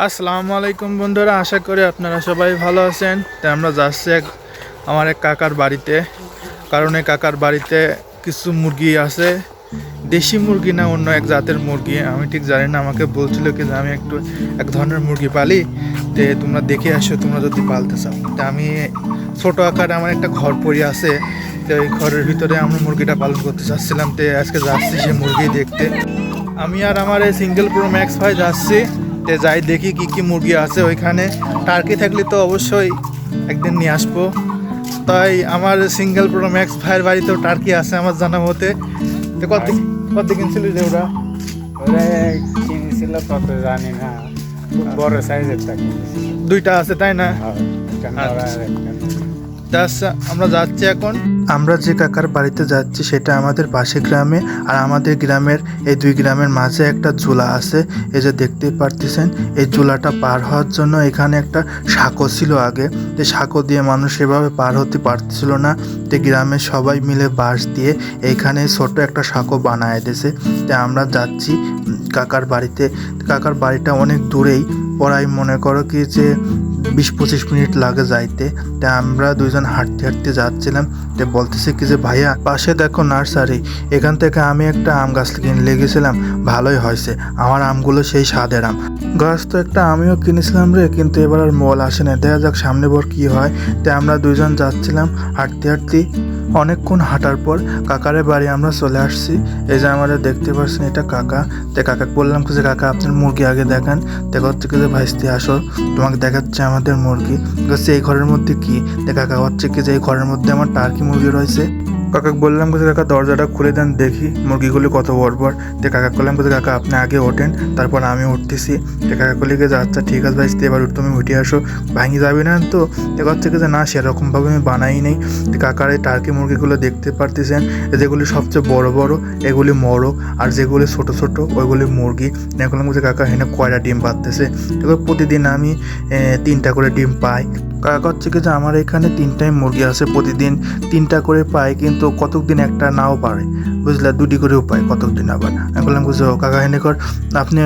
আসসালামু আলাইকুম বন্ধুরা, আশা করি আপনারা সবাই ভালো আছেন। তো আমরা যাচ্ছি এক আমার এক কাকার বাড়িতে। কারণ এই কাকার বাড়িতে কিছু মুরগি আছে। দেশি মুরগি না অন্য এক জাতের মুরগি? আমি ঠিক জানি না, আমাকে বলছিল কি যে আমি একটু এক ধরনের মুরগি পালি। তে তোমরা দেখে আসো, তোমরা যদি পালতে চাও। তা আমি ছোট আকারে আমার একটা ঘর পড়ে আছে। তো এই ঘরের ভিতরে আমরা মুরগিটা পালন করতে চাচ্ছিলাম তো আজকে যাচ্ছি সে মুরগি দেখতে। আমি আর আমার এই সিঙ্গেল প্রো ম্যাক্স ভাই যাচ্ছি। তে যাই দেখি কি কি মুরগি আছে ওইখানে। টার্কি থাকলে তো অবশ্যই একদিন নিয়ে আসব। তাই আমার সিঙ্গেল প্রো ম্যাক্স ভাইয়ের বাড়িতেও টার্কি আছে আমার জানা মতে। তো কত কত কিনছিল যে ওরা? ওরা কিনেছিল কত জানি না বড় সাইজের দুইটা আছে তাই না? আমরা যাচ্ছি এখন। আমরা যে কাকার বাড়িতে যাচ্ছি, সেটা আমাদের পাশে গ্রামে, আর আমাদের গ্রামের, এই দুই গ্রামের মাঝে একটা জোলা আছে। এই যে দেখতে পারতেছেন, এই জোলাটা পার হওয়ার জন্য এখানে একটা সাঁকো ছিল আগে। এই সাঁকো দিয়ে মানুষ এভাবে পার হতে পারতেছিল না। তো গ্রামের সবাই মিলে বাঁশ দিয়ে এইখানে ছোট একটা সাঁকো বানায় দিয়েছে। তো আমরা যাচ্ছি কাকার বাড়িতে। কাকার বাড়িটা অনেক দূরেই। পড়াই মনে করো কি যে বিশ পঁচিশ মিনিট লাগে যাইতে। তা আমরা দুইজন হাঁটতে হাঁটতে যাচ্ছিলাম। তে বলতেছে কি যে, ভাইয়া, পাশে দেখো নার্সারি। এখান থেকে আমি একটা আম গাছ কিনে লেগেছিলাম ভালোই হয়েছে। আমার আমগুলো সেই স্বাদের আম। গাছ তো একটা আমিও কিনেছিলাম রে, কিন্তু এবার আর মল আসে না। দেখা যাক সামনে বর কি হয়। তে আমরা দুইজন যাচ্ছিলাম হাঁটতে হাঁটতে। অনেকক্ষণ হাঁটার পর কাকারের বাড়ি আমরা চলে আসছি। এই যে আমাদের দেখতে পাচ্ছেন এটা কাকা। তো কাকাকে বললাম যে, কাকা, আপনার মুরগি আগে দেখান। দেখা হচ্ছে কি যে, ভাইস্তি, আসো। তোমাকে দেখাচ্ছে আমাদের মুরগি। হচ্ছে এই ঘরের মধ্যে কি? তে কাকা হচ্ছে কি যে, এই ঘরের মধ্যে আমার টার্কি মুরগি রয়েছে। কাকাকে বললাম যে কাকা, দরজাটা খুলে দেন, দেখি। মুরগিগুলি কত বড় তো কাকা বললাম যে কাকা, আপনি আগে ওঠেন, তারপর আমি উঠতেছি। তো কাকা বলি যে আচ্ছা ঠিক আছে ভাই এবার তুমি উঠে আসো, ভাঙি যাবে না তো? দেখা হচ্ছে যে, না, সেরকমভাবে আমি বানাই নেই। কাকার এই টার্কি মুরগিগুলো দেখতে পারতেছেন যেগুলি সবচেয়ে বড় বড় এগুলি মরক আর যেগুলি ছোট ছোট, ওইগুলি মুরগি। এখন যে কাকা হেনে কয়টা ডিম পাততেছে এবার প্রতিদিন আমি তিনটা করে ডিম পাই। কাকা হচ্ছে কি যে আমার এখানে তিন টাইম মুরগি আছে, প্রতিদিন তিনটা করে পায় কিন্তু কতক দিন একটা নাও পারে। বুঝলে? দুটি করেও পাই কতক দিন আবার। আমি বললাম, বুঝছ কাকা হেনে কর, আপনি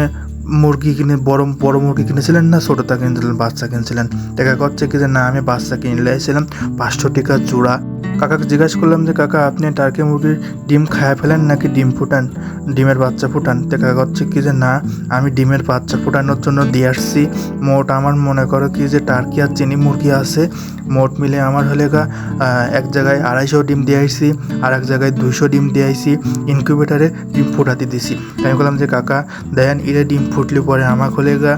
মুরগি কিনে, বড় বড় মুরগি কিনেছিলেন না ছোটোটা কিনেছিলেন, বাচ্চা কিনেছিলেন? দেখা করছে কি যে, না, আমি বাচ্চা কিনে লাইছিলাম পাঁচশো টাকা জোড়া কাকাকে জিজ্ঞাসা করলাম যে, কাকা, আপনি টার্কি মুরগির ডিম খায় ফেলেন নাকি ডিম ফুটান? ডিমের বাচ্চা ফুটান? তো কাকা হচ্ছে কি যে, না, আমি ডিমের বাচ্চা ফুটানোর জন্য দিয়ে আসছি। মোট আমার মনে করো কি যে, টার্কি আর চিনি মুরগি আছে। মোট মিলে আমার হলে গা এক জায়গায় আড়াইশো ডিম দিয়ে আইছি, আর এক জায়গায় দুইশো ডিম দিয়ে আইছি। ইনকিউবেটারে ডিম ফুটাতে দিছি। তাই আমি বললাম যে, কাকা, দেন ইরে ডিম ফুটলে পরে আমার হলে গা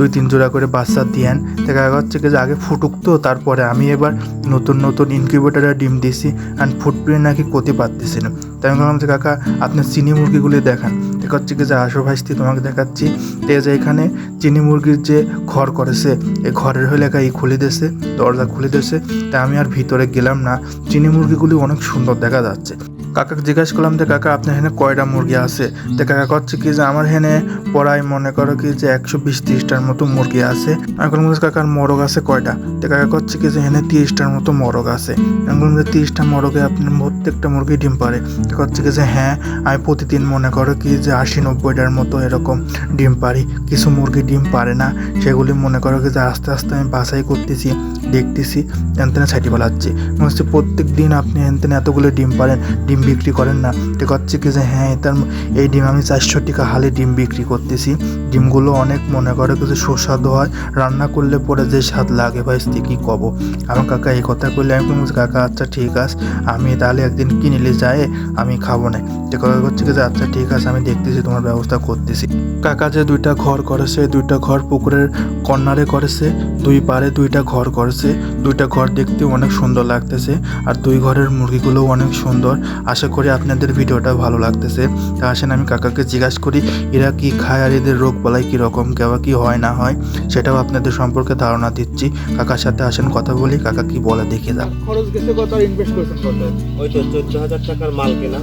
দুই তিন জোড়া করে বাচ্চা দিয়েন। দেখা যাচ্ছে যে আগে ফুটুক তো, তারপরে আমি এবার নতুন নতুন ইনকিউবেটারে ডিম দিছি অ্যান্ড ফুটপ্রিন্ট নাকি ক্ষতি পারতেছি না। তাই আমি বললাম যে, কাকা আপনার চিনি মুরগিগুলি দেখান। দেখা হচ্ছে কি যে, আসো ভাইস্তি তোমাকে দেখাচ্ছি। তো যে এখানে চিনি মুরগির যে ঘর করেছে, এই ঘরের হয়ে লেখা এই খুলে দিয়েছে, দরজা খুলে দিয়েছে। তা আমি আর ভিতরে গেলাম না। চিনি মুরগিগুলি অনেক সুন্দর দেখা যাচ্ছে। কাকাকে জিজ্ঞাসা করলাম যে কাকা, আপনার এখানে কয়টা মুরগি আছে? তো কাকা করছে কি যে, আমার হেনে পড়ায় মনে করো কি যে, একশো বিশ, তিরিশটার মতো মুরগি আছে। বললাম যে কাকার মরগ আছে কয়টা? তো কাকা করছে কি যে, এখানে তিরিশটার মতো মরগ আছে। বললাম যে তিরিশটা মরগে, আপনার প্রত্যেকটা মুরগি ডিম পারে তো করছে কি যে হ্যাঁ আমি প্রতিদিন মনে করো কি যে আশি নব্বইটার মতো এরকম ডিম পারি কিছু মুরগি ডিম পারে না, সেগুলি মনে করো কি যে আস্তে আস্তে আমি বাছাই করতেছি, দেখতেছি, এনতেনে ছাইটি পালাচ্ছি মনে হচ্ছে প্রত্যেক দিন আপনি এনতেনে এতগুলো ডিম পারেন ডিম বিক্রি করেন না। ঠিক হচ্ছে কি যে হ্যাঁ তার এই ডিম আমি চারশো টাকা হালে ডিম বিক্রি করতেছি। ডিমগুলো অনেক মনে করে কিছু সুস্বাদু হয়। রান্না করলে পরে যে স্বাদ লাগে ভাই কী কব? আমার কাকা এই কথা করলে আমি বলছি কাকা আচ্ছা ঠিক আছে, আমি তাহলে একদিন কিনিলে যায় আমি খাব না। তো কাকা হচ্ছে কি যে আচ্ছা ঠিক আছে, আমি দেখতেছি, তোমার ব্যবস্থা করতেছি। কাকা যে দুইটা ঘর করেছে, দুইটা ঘর পুকুরের কর্নারে করেছে, দুই পারে দুইটা ঘর করেছে, দুইটা ঘর দেখতে অনেক সুন্দর লাগতেছে আর দুই ঘরের মুরগিগুলো অনেক সুন্দর। আশা করি আপনাদের ভিডিওটা ভালো লাগতেছে। তা আসেন আমি কাকাকে জিজ্ঞাসা করি, এরা কি খায় আর এদের রোগ বলাই কীরকম কেবা কি হয় না হয় সেটাও আপনাদের সম্পর্কে ধারণা দিচ্ছি। কাকার সাথে আসেন কথা বলি কাকা কি বলে দেখে যান। খরচ গেছে কত আর ইনভেস্ট করছেন কত? ওই তো চোদ্দ হাজার টাকার মাল কেনা।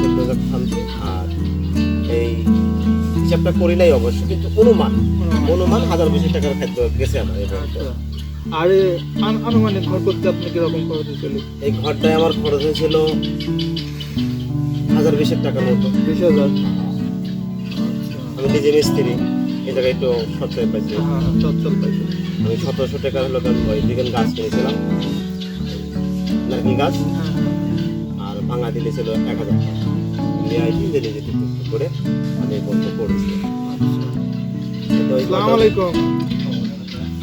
চোদ্দ হাজার থামছে। আর এই হিসাবটা করি নাই অবশ্য কিন্তু অনুমান। অনুমান হাজার বেশি টাকার খাদ্য গেছে আমার এই আর আনুমানিক ঘর করতে আপনি কীরকম খরচ হয়েছিল এই ঘরটায় আমার খরচ হয়েছিল হাজার বিশের টাকার মতো। বিশ হাজার? আমি নিজে মিস্ত্রি এই জায়গায় একটু সচ্ছয় পাইছি। চচ্চল পাইছে। আমি সতেরোশো টাকা হলো ওই দিকেন গাছ কিনেছিলাম। নারকেল গাছ? আর ভাঙা দিলে ছিল এক হাজার টাকা। নিয়ে আইছি করে আমি বন্ধ করেছি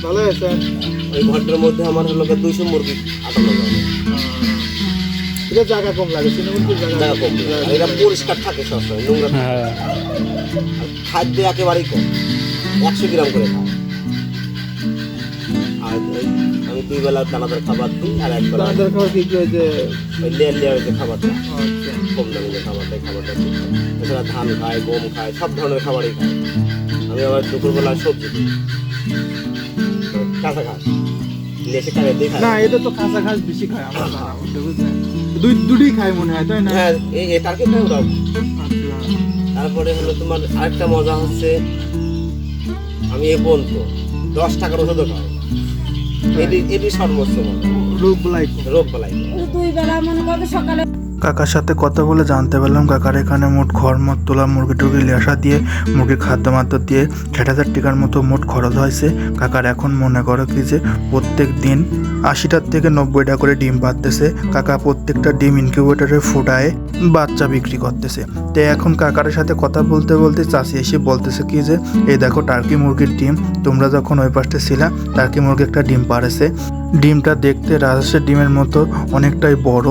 ভালো আছেন? ওই ঘরটার মধ্যে আমার হলো দুইশো মুরগি আটানো যাবে এটা জায়গা কম লাগে তৃণমূলপুর জায়গা কম এটা পরিষ্কার থাকে সবসময় নোংরা। হ্যাঁ। খাদ্য একেবারেই কম একশো গ্রাম করে খায়। আর আমি দুই বেলা দানাদার খাবার দিই আর এক বেলা দানাদার খাবার কি কি ওই যে ওই লেয়ার লেয়ার যে খাবারটা আচ্ছা। কম দামি যে খাবারটা খাবারটা এছাড়া ধান খায় গম খায় সব ধরনের খাবারই খায়। আমি আবার দুপুরবেলা সবজি দিই। কাঁচা ঘাস। লেসে কাটে দিয়ে না এটা তো কাঁচা ঘাস বেশি খায় আমরা বুঝলেন? দুই দুটি খায় মনে হয় তাই না? হ্যাঁ এই এটাকে খায় ওরাও। তারপরে হলো তোমার আরেকটা মজা হচ্ছে আমি এ পর্যন্ত দশ টাকার ওষুধও খাই। এটি এটি সর্বোচ্চ রোগ বলাই। রোগ বলাই। দুই বেলা মনে করবে সকালে কাকার সাথে কথা বলে জানতে পারলাম, কাকার এখানে মোট ঘর মত তোলা, মুরগি টুরগি লেসা দিয়ে, মুরগির খাদ্য মাদ্য দিয়ে ষাট হাজার টাকার মতো মোট খরচ হয়েছে। কাকার এখন মনে করো কি যে প্রত্যেক দিন আশিটার থেকে নব্বইটা করে ডিম পাততেছে কাকা প্রত্যেকটা ডিম ইনকিউবেটরে ফুটায়, বাচ্চা বিক্রি করতেছে। তো এখন কাকার সাথে কথা বলতে বলতে চাষি এসে বলতেছে কি যে এই দেখো টার্কি মুরগির ডিম, তোমরা যখন ওই পাশে ছিলা, টার্কি মুরগি একটা ডিম পাড়েছে। ডিমটা দেখতে রাজহাঁসের ডিমের মতো অনেকটাই বড়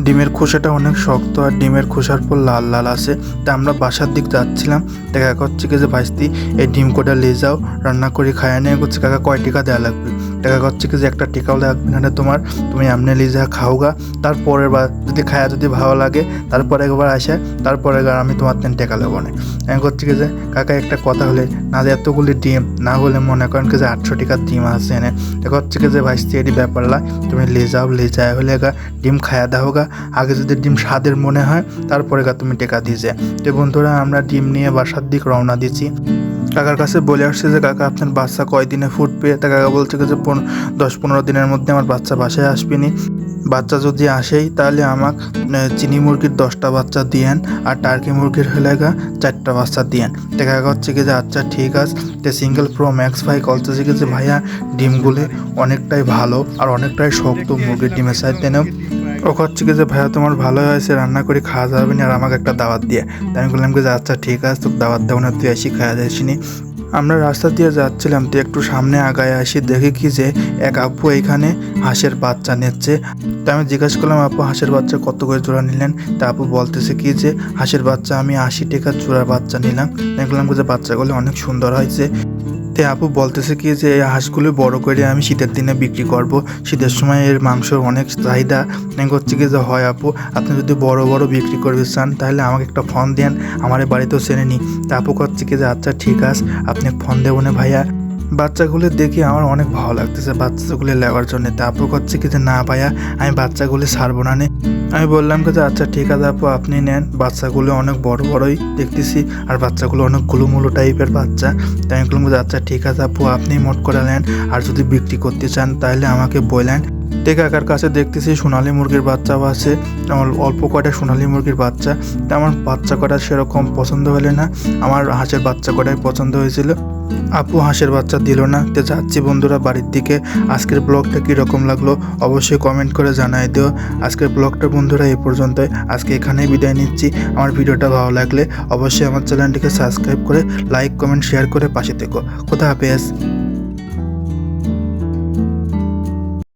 ডিমের খোসাটা অনেক শক্ত আর ডিমের খোসার পর লাল লাল আছে। তা আমরা বাসার দিক যাচ্ছিলাম। দেখা করছি কি যে, ভাইস্তি, এই ডিম কোটা লে যাও, রান্না করে খায় নিয়ে করছে কাকা, কয় টিকা দেওয়া লাগবে? দেখা করছে কি যে একটা টিকাও লাগবে না তোমার, তুমি এমনি লিয়ে যা খাও গা তারপরের বার যদি খায়া যদি ভালো লাগে, তারপরে একবার আসে, তারপরে গা আমি তোমার তেন টেকা নেব না আমি করছি কি যে কাকা একটা কথা হলে না যে এতগুলি ডিম, না হলে মনে করেন কি যে আটশো টাকার ডিম আছে এনে। দেখা হচ্ছে কি যে ভাইস্তি এটি ব্যাপার লা তুমি লিয়ে যাও লিয়ে যায় হলে গা, ডিম খায়া দাও গা। আগে যদি ডিম স্বাদের মনে হয়, তারপরে গা তুমি টেকা দিয়ে যায়। তো বন্ধুরা, আমরা ডিম নিয়ে বাসার দিক রওনা দিচ্ছি। কাকার কাছে বলে আসছে যে, কাকা, আপনার বাচ্চা কয়দিনে ফুটবে? তা কাকা বলছে যে দশ পনেরো দিনের মধ্যে আমার বাচ্চা বাসায় আসবেনি। বাচ্চা যদি আসেই, তাহলে আমাক চিনি মুরগির দশটা বাচ্চা দিয়েন আর টার্কি মুরগির গা চারটা বাচ্চা দিয়েন। দেখা হচ্ছে কি যে আচ্ছা ঠিক আছে। তো সিঙ্গেল প্রো ম্যাক্স ভাই কলতেছে কি যে, ভাইয়া, ডিমগুলি অনেকটাই ভালো আর অনেকটাই শক্ত মুরগির ডিমের সাইড নেও ও হচ্ছে কি যে, ভাইয়া, তোমার ভালো হয়েছে, রান্না করে, খাওয়া যাবে না, আর আমাকে একটা দাওয়াত দিয়ে। তাই আমি বললাম কি যে আচ্ছা ঠিক আছে, তোকে দাওয়াত দেবো না, তুই আসি, খাওয়া যাচ্ছিনি আমরা রাস্তা দিয়ে যাচ্ছিলাম, তো একটু সামনে আগায় আসি, দেখি কি যে, এক আপু এখানে হাঁসের বাচ্চা নিচ্ছে। তা আমি জিজ্ঞাসা করলাম, আপু, হাঁসের বাচ্চা কত করে জোড়া নিলেন? তা আপু বলতেছে কি যে, হাঁসের বাচ্চা, আমি আশি টাকার জোড়ার বাচ্চা নিলাম। দেখলাম যে, বাচ্চাগুলো অনেক সুন্দর হয়েছে। তে আপু বলতেছে কি যে, এই হাঁসগুলো বড় করে আমি শীতের দিনে বিক্রি করব। শীতের সময় এর মাংসর অনেক চাহিদা হচ্ছে কি যে, হয় আপু, আপনি যদি বড় বড় বিক্রি করবে চান, তাহলে আমাকে একটা ফোন দেন, আমার বাড়িতেও চেনে নি তা আপু করছে কি যে আচ্ছা ঠিক আছে, আপনি ফোন দেবো না ভাইয়া। বাচ্চাগুলো দেখে আমার অনেক ভালো লাগতেছে। বাচ্চাগুলো নেওয়ার জন্য। আপু করছে কি যে, না ভাইয়া, আমি বাচ্চাগুলো ছাড়বো না নে। আমি বললাম কি যে আচ্ছা ঠিক আছে আপু, আপনি নেন। বাচ্চাগুলো অনেক বড় বড়ই দেখতেছি, আর বাচ্চাগুলো অনেক গুলুমুলু টাইপের বাচ্চা। তাই আমি বললাম আচ্ছা ঠিক আছে আপু, আপনি মোট করে নেন। আর যদি বিক্রি করতে চান, তাহলে আমাকে বললেন তে কাকার কাছে দেখতেছি সোনালী মুরগির বাচ্চাও আছে। আমার অল্প কয়টা সোনালি মুরগির বাচ্চা। তা আমার বাচ্চা কটা সেরকম পছন্দ হলে না। আমার হাঁসের বাচ্চা কটাই পছন্দ হয়েছিল। আপু হাঁসের বাচ্চা দিল না। তো যাচ্ছি বন্ধুরা বাড়ির দিকে। আজকের ব্লগটা কীরকম লাগল অবশ্যই কমেন্ট করে জানাই দিও। আজকের ব্লগটা বন্ধুরা এ পর্যন্তই। আজকে এখানেই বিদায় নিচ্ছি। আমার ভিডিওটা ভালো লাগলে অবশ্যই আমার চ্যানেলটিকে সাবস্ক্রাইব করে লাইক কমেন্ট শেয়ার করে পাশে থেকো। কোথা হাফেজ।